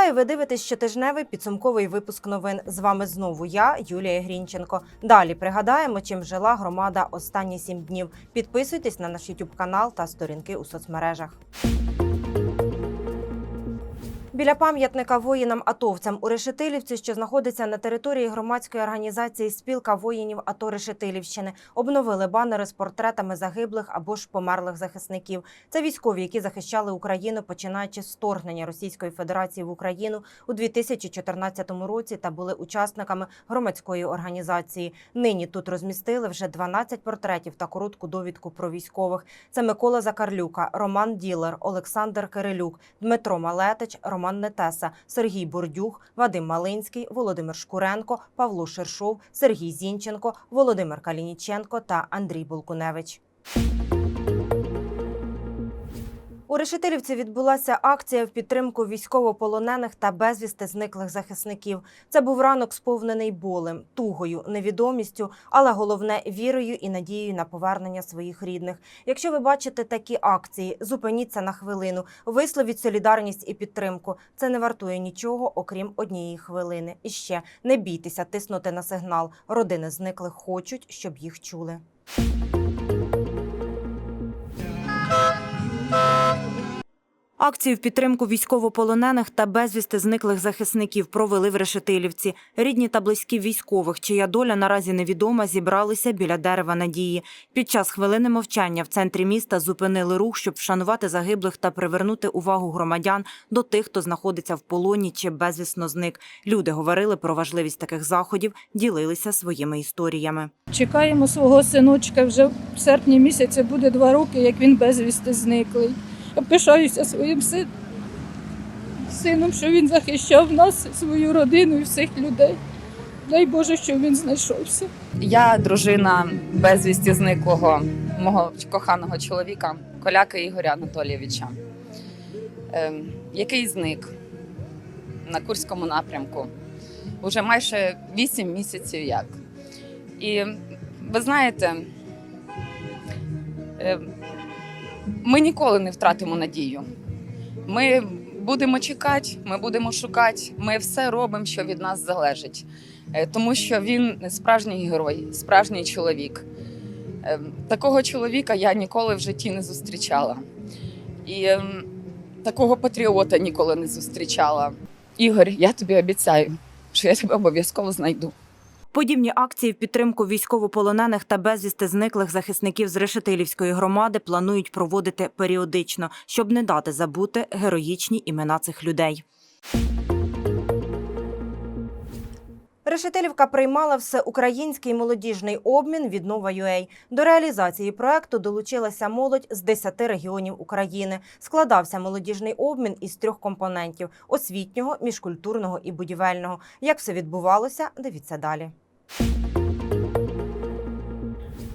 Вітаю! Ви дивитесь щотижневий підсумковий випуск новин. З вами знову я, Юлія Грінченко. Далі пригадаємо, чим жила громада останні сім днів. Підписуйтесь на наш YouTube канал та сторінки у соцмережах. Біля пам'ятника воїнам-атовцям у Решетилівці, що знаходиться на території громадської організації Спілка воїнів АТО Решетилівщини, обновили банери з портретами загиблих або ж померлих захисників. Це військові, які захищали Україну, починаючи з вторгнення Російської Федерації в Україну у 2014 році та були учасниками громадської організації. Нині тут розмістили вже 12 портретів та коротку довідку про військових. Це Микола Закарлюка, Роман Ділер, Олександр Кирилюк, Дмитро Малетич, Роман Нетеса, Сергій Бордюх, Вадим Малинський, Володимир Шкуренко, Павло Шершов, Сергій Зінченко, Володимир Калініченко та Андрій Булкуневич. У Решетилівці відбулася акція в підтримку військовополонених та безвісти зниклих захисників. Це був ранок сповнений болем, тугою, невідомістю, але головне вірою і надією на повернення своїх рідних. Якщо ви бачите такі акції, зупиніться на хвилину, висловіть солідарність і підтримку. Це не вартує нічого, окрім однієї хвилини. І ще не бійтеся тиснути на сигнал. Родини зниклих хочуть, щоб їх чули. Акцію в підтримку військовополонених та безвісти зниклих захисників провели в Решетилівці. Рідні та близькі військових, чия доля наразі невідома, зібралися біля дерева надії. Під час хвилини мовчання в центрі міста зупинили рух, щоб вшанувати загиблих та привернути увагу громадян до тих, хто знаходиться в полоні чи безвісно зник. Люди говорили про важливість таких заходів, ділилися своїми історіями. Чекаємо свого синочка вже в серпні місяці буде два роки, як він безвісти зниклий. Пишаюся своїм син, сином, що він захищав нас, свою родину і всіх людей. Дай Боже, що він знайшовся. Я дружина безвісті зниклого мого коханого чоловіка, коляка Ігоря Анатолійовича, ем, який зник на Курському напрямку уже майже 8 місяців як. І ви знаєте, ем, ми ніколи не втратимо надію. Ми будемо чекати, ми будемо шукати, ми все робимо, що від нас залежить. Е, тому що він справжній герой, справжній чоловік. Е, Такого чоловіка я ніколи в житті не зустрічала. І ем, такого патріота ніколи не зустрічала. Ігор, я тобі обіцяю, що я тебе обов'язково знайду. Подібні акції в підтримку військовополонених та безвісти зниклих захисників з Решетилівської громади планують проводити періодично, щоб не дати забути героїчні імена цих людей. Решетилівка приймала всеукраїнський молодіжний обмін від Нова.UA. До реалізації проекту долучилася молодь з 10 регіонів України. Складався молодіжний обмін із трьох компонентів: освітнього, міжкультурного і будівельного. Як все відбувалося, дивіться далі.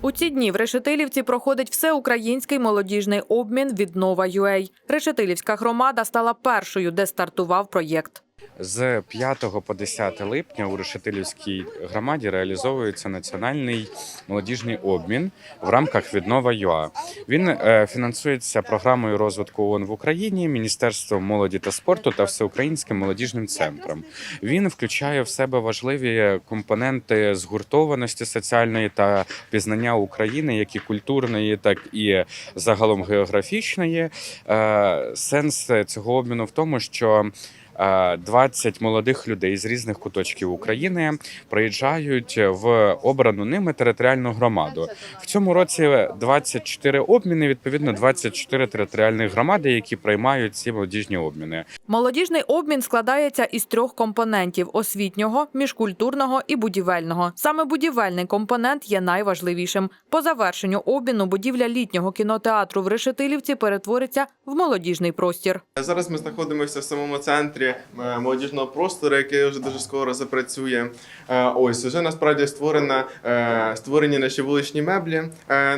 У ці дні в Решетилівці проходить всеукраїнський молодіжний обмін від Нова.UA. Решетилівська громада стала першою, де стартував проєкт. З 5 по 10 липня у Решетилівській громаді реалізовується національний молодіжний обмін в рамках віднова ЮА. Він е, фінансується програмою розвитку ООН в Україні, Міністерством молоді та спорту та всеукраїнським молодіжним центром. Він включає в себе важливі компоненти згуртованості соціальної та пізнання України, як і культурної, так і загалом географічної. Е, Сенс цього обміну в тому, що е, 20 молодих людей з різних куточків України приїжджають в обрану ними територіальну громаду. В цьому році 24 обміни, відповідно 24 територіальних громади, які приймають ці молодіжні обміни. Молодіжний обмін складається із трьох компонентів: освітнього, міжкультурного і будівельного. Саме будівельний компонент є найважливішим. По завершенню обміну будівля літнього кінотеатру в Решетилівці перетвориться в молодіжний простір. Зараз ми знаходимося в самому центрі е, молодіжного простору, який вже дуже скоро запрацює. Е, Ось вже насправді створена е, створені наші вуличні меблі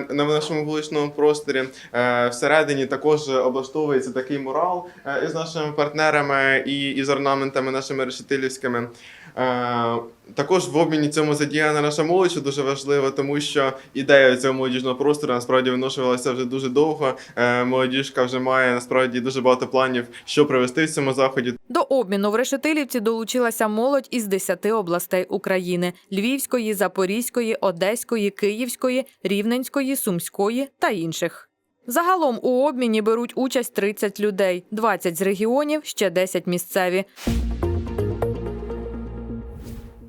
на нашому вуличному просторі. Всередині також облаштовується такий мурал із нашими партнерами і із орнаментами нашими решетилівськими. Також в обміні цьому задіяна наша молодь, що дуже важливо, тому що ідея цього молодіжного простору насправді виношувалася вже дуже довго. Молодіжка вже має насправді дуже багато планів, що провести в цьому заході. До обміну в Решетилівці долучилася молодь із 10 областей України: Львівської, Запорізької, Одеської, Київської, Рівненської, Сумської та інших. Загалом у обміні беруть участь 30 людей, 20 з регіонів, ще 10 місцеві.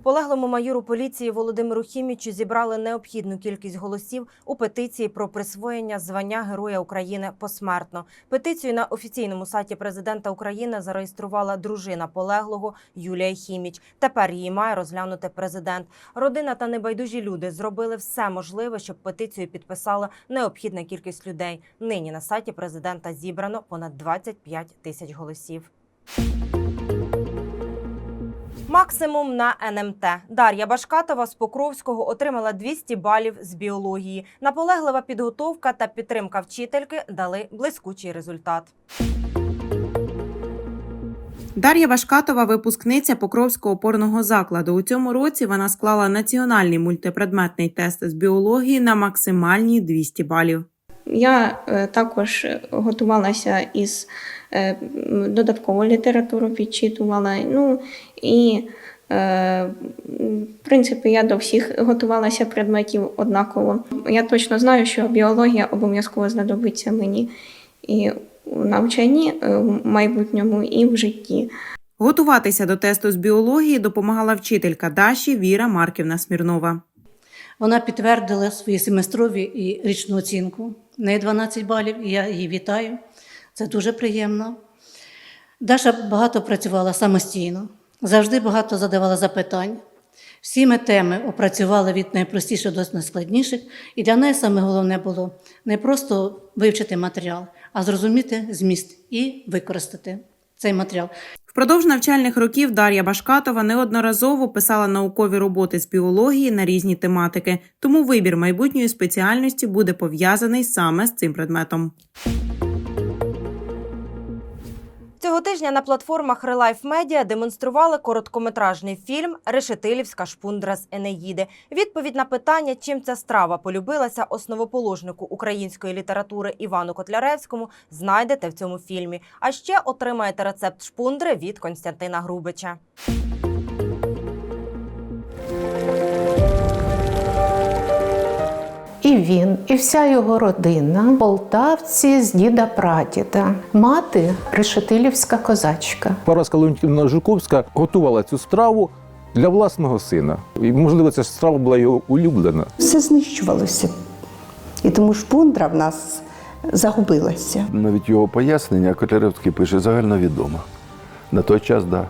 Полеглому майору поліції Володимиру Хімічу зібрали необхідну кількість голосів у петиції про присвоєння звання Героя України посмертно. Петицію на офіційному сайті президента України зареєструвала дружина полеглого Юлія Хіміч. Тепер її має розглянути президент. Родина та небайдужі люди зробили все можливе, щоб петицію підписала необхідна кількість людей. Нині на сайті президента зібрано понад 25 тисяч голосів. Максимум на НМТ. Дар'я Башкатова з Покровського отримала 200 балів з біології. Наполеглива підготовка та підтримка вчительки дали блискучий результат. Дар'я Башкатова, випускниця Покровського опорного закладу. У цьому році вона склала національний мультипредметний тест з біології на максимальні 200 балів. Я е, також готувалася із додаткову літературу підчитувала. Ну і е, в принципі я до всіх готувалася предметів однаково. Я точно знаю, що біологія обов'язково знадобиться мені і у навчанні е, в майбутньому, і в житті. Готуватися до тесту з біології допомагала вчителька Даші Віра Марківна Смірнова. Вона підтвердила свої семестрові і річну оцінку. В неї 12 балів, і я її вітаю. Це дуже приємно. Даша багато працювала самостійно, завжди багато задавала запитань. Всі ми теми опрацювали від найпростіших до найскладніших, і для неї саме головне було не просто вивчити матеріал, а зрозуміти зміст і використати цей матеріал. Впродовж навчальних років Дар'я Башкатова неодноразово писала наукові роботи з біології на різні тематики, тому вибір майбутньої спеціальності буде пов'язаний саме з цим предметом. Цього тижня на платформах Релайф Медіа демонстрували короткометражний фільм Решетилівська шпундра з Енеїди. Відповідь на питання, чим ця страва полюбилася основоположнику української літератури Івану Котляревському, знайдете в цьому фільмі. А ще отримаєте рецепт шпундри від Константина Грубича. Він, і вся його родина полтавці з діда прадіда. Мати решетилівська козачка. Параска Леонтівна Жуковська готувала цю страву для власного сина. І, можливо, ця страва була його улюблена. Все знищувалося. І тому шпундра в нас загубилася. Навіть його пояснення Котляревський пише загальновідомо. На той час, да,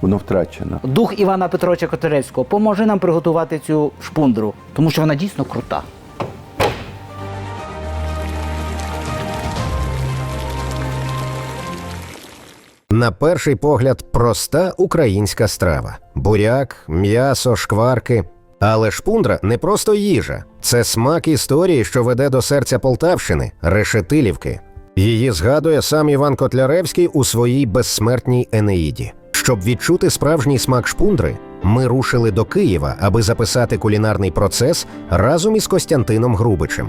воно втрачено. Дух Івана Петровича Котляревського поможе нам приготувати цю шпундру, тому що вона дійсно крута. На перший погляд, проста українська страва: буряк, м'ясо, шкварки. Але шпундра не просто їжа, це смак історії, що веде до серця Полтавщини, Решетилівки. Її згадує сам Іван Котляревський у своїй безсмертній Енеїді. Щоб відчути справжній смак шпундри, ми рушили до Києва, аби записати кулінарний процес разом із Костянтином Грубичем,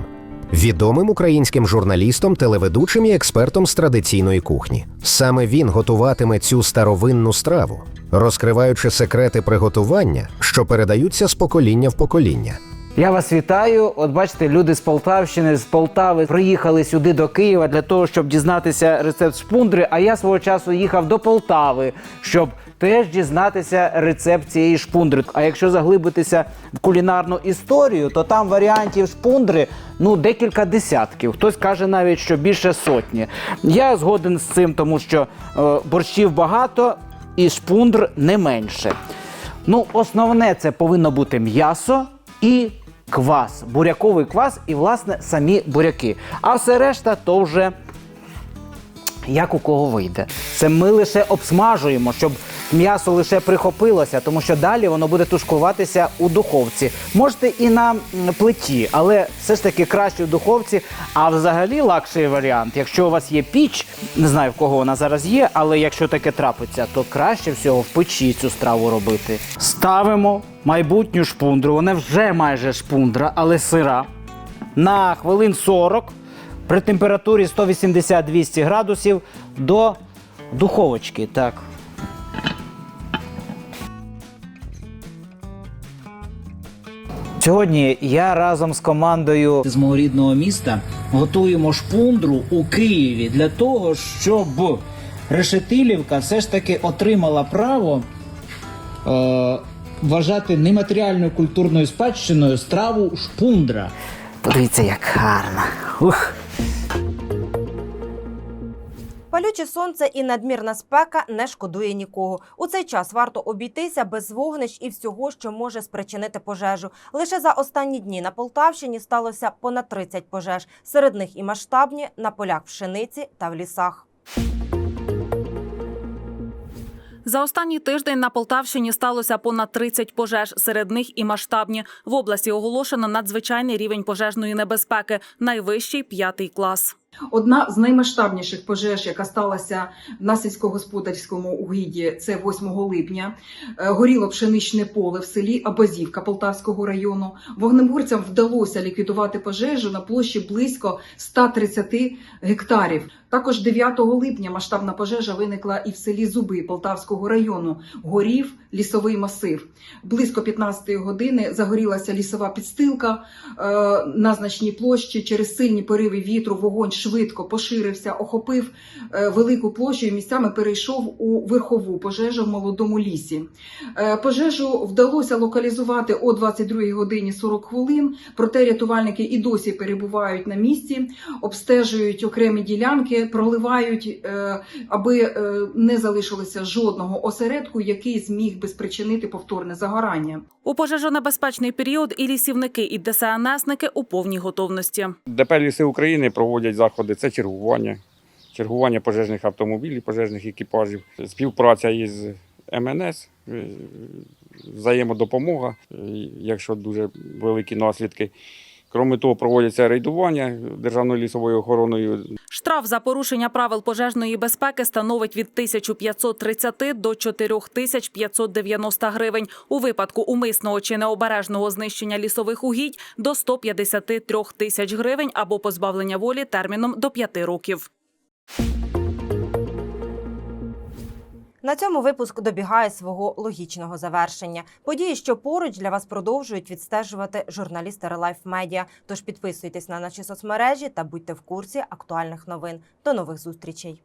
відомим українським журналістом, телеведучим і експертом з традиційної кухні. Саме він готуватиме цю старовинну страву, розкриваючи секрети приготування, що передаються з покоління в покоління. Я вас вітаю. От бачите, люди з Полтавщини, з Полтави приїхали сюди до Києва для того, щоб дізнатися рецепт шпундри. А я свого часу їхав до Полтави, щоб теж дізнатися рецепт цієї шпундри. А якщо заглибитися в кулінарну історію, то там варіантів шпундри ну декілька десятків. Хтось каже навіть, що більше сотні. Я згоден з цим, тому що е, борщів багато і шпундр не менше. Ну, основне це повинно бути м'ясо і квас, буряковий квас і, власне, самі буряки. А все решта то вже як у кого вийде. Це ми лише обсмажуємо, щоб м'ясо лише прихопилося, тому що далі воно буде тушкуватися у духовці. Можете і на плиті, але все ж таки краще в духовці. А взагалі лакший варіант, якщо у вас є піч, не знаю в кого вона зараз є, але якщо таке трапиться, то краще всього в печі цю страву робити. Ставимо майбутню шпундру, вона вже майже шпундра, але сира. На хвилин 40 при температурі 180-200 градусів до духовочки. Так. Сьогодні я разом з командою з мого рідного міста готуємо шпундру у Києві для того, щоб Решетилівка все ж таки отримала право е, вважати нематеріальною культурною спадщиною страву шпундра. Подивіться, як гарна. Ух! Палюче сонце і надмірна спека не шкодує нікого. У цей час варто обійтися без вогнищ і всього, що може спричинити пожежу. Лише за останні дні на Полтавщині сталося понад 30 пожеж. Серед них і масштабні на полях пшениці та в лісах. За останній тиждень на Полтавщині сталося понад 30 пожеж. Серед них і масштабні. В області оголошено надзвичайний рівень пожежної небезпеки, найвищий п'ятий клас. Одна з наймасштабніших пожеж, яка сталася на сільськогосподарському угідді, це 8 липня. Е, Горіло пшеничне поле в селі Абазівка Полтавського району. Вогнеборцям вдалося ліквідувати пожежу на площі близько 130 гектарів. Також 9 липня масштабна пожежа виникла і в селі Зуби Полтавського району. Горів лісовий масив. Близько 15-ї години загорілася лісова підстилка е, на значній площі. Через сильні пориви вітру вогонь швидко поширився, охопив е, велику площу і місцями перейшов у верхову пожежу в молодому лісі. Е, Пожежу вдалося локалізувати о 22 годині 40 хвилин. Проте рятувальники і досі перебувають на місці, обстежують окремі ділянки, проливають, е, аби не залишилося жодного осередку, який зміг би спричинити повторне загорання. У пожежонебезпечний період і лісівники, і ДСНСники у повній готовності. ДП «Ліси України проводять заходи. Це чергування, чергування пожежних автомобілів, пожежних екіпажів, співпраця із МНС, е, взаємодопомога, е, якщо дуже великі наслідки. Крім того, проводяться рейдування Державною лісовою охороною. Штраф за порушення правил пожежної безпеки становить від 1530 до 4590 гривень. У випадку умисного чи необережного знищення лісових угідь – до 153 тисяч гривень або позбавлення волі терміном до 5 років. На цьому випуск добігає свого логічного завершення. Події, що поруч для вас продовжують відстежувати журналісти Релайф Медіа. Тож підписуйтесь на наші соцмережі та будьте в курсі актуальних новин. До нових зустрічей.